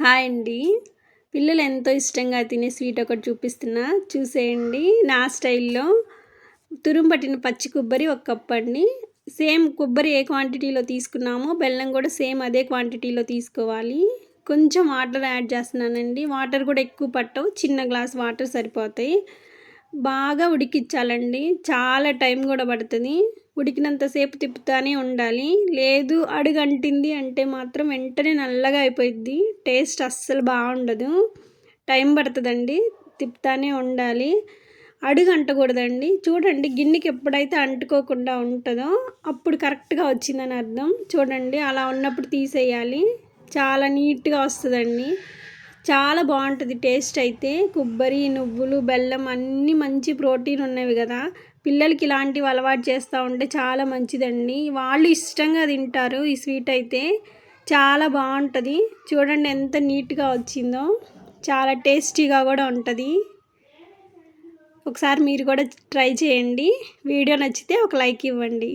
Hi అండి. పిల్లలు ఎంతో ఇష్టంగా తినే స్వీట్ ఒకటి చూపిస్తున్నా. చూసేయండి. నా స్టైల్లో తురుము పట్టిన పచ్చి కొబ్బరి ఒక కప్ అండి. సేమ్ కొబ్బరి ఏ క్వాంటిటీలో తీసుకున్నామో బెల్లం కూడా సేమ్ అదే క్వాంటిటీలో తీసుకోవాలి. కొంచెం వాటర్ యాడ్ చేస్తున్నానండి. వాటర్ కూడా ఎక్కువ పట్టవు. చిన్న గ్లాస్ వాటర్ సరిపోతాయి. బాగా ఉడికించాలండి. చాలా టైం కూడా పడుతుంది. ఉడికినంతసేపు తిప్పుతానే ఉండాలి. లేదు అడుగంటింది అంటే మాత్రం వెంటనే నల్లగా అయిపోయింది టేస్ట్ అస్సలు బాగుండదు. టైం పడుతుందండి. తిప్పుతానే ఉండాలి. అడుగు అంటకూడదండి చూడండి గిన్నెకి ఎప్పుడైతే అంటుకోకుండా ఉంటుందో అప్పుడు కరెక్ట్గా వచ్చిందని అర్థం. చూడండి అలా ఉన్నప్పుడు తీసేయాలి. చాలా నీట్గా వస్తుందండి. చాలా బాగుంటుంది. టేస్ట్ అయితే కొబ్బరి నువ్వులు బెల్లం అన్నీ మంచి ప్రోటీన్ ఉన్నవి కదా. పిల్లలకి ఇలాంటివి అలవాటు చేస్తూ ఉంటే చాలా మంచిదండి. వాళ్ళు ఇష్టంగా తింటారు ఈ స్వీట్ అయితే. చాలా బాగుంటుంది. చూడండి ఎంత నీట్గా వచ్చిందో. చాలా టేస్టీగా కూడా ఉంటుంది. ఒకసారి మీరు కూడా ట్రై చేయండి. వీడియో నచ్చితే ఒక లైక్ ఇవ్వండి.